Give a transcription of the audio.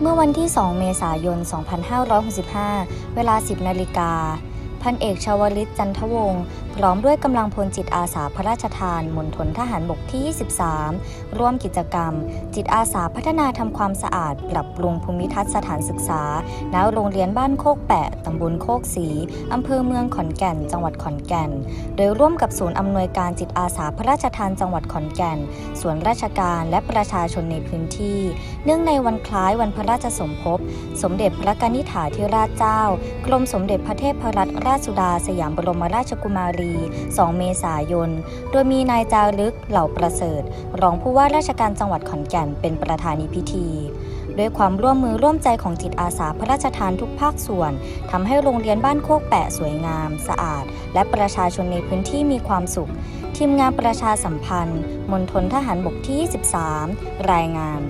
เมื่อวันที่ 2 เมษายน 2565 เวลา 10 นาฬิกา พันเอกชาวลิตจันทวงศ์ ร้อมด้วยกำลังพลจิตอาสาพระราชทานมณฑลทหารบกที่ 23 ร่วมกิจกรรม จิตอาสาพัฒนาทำความสะอาด ปรับปรุงภูมิทัศน์สถานศึกษาณโรงเรียนบ้านโคกแปะตำบลโคกศรีอำเภอเมืองขอนแก่น จังหวัดขอนแก่น โดยร่วมกับศูนย์อำนวยการจิตอาสาพระราชทานจังหวัดขอนแก่น ส่วนราชการและประชาชนในพื้นที่ เนื่องในวันคล้ายวันพระราชสมภพ สมเด็จพระกนิษฐาธิราชเจ้า กรมสมเด็จพระเทพรัตนราชสุดาสยามบรมราชกุมารี2 เมษายน โดยมีนายจารึกเหล่าประเสริฐ รองผู้ว่าราชการจังหวัดขอนแก่นเป็นประธานิพิธีด้วยความร่วมมือร่วมใจของจิตอาสาพระราชทานทุกภาคส่วนทำให้โรงเรียนบ้านโคกแปะสวยงาม สะอาด และประชาชนในพื้นที่มีความสุข ทีมงานประชาสัมพันธ์มณฑลทหารบกที่ 23 รายงาน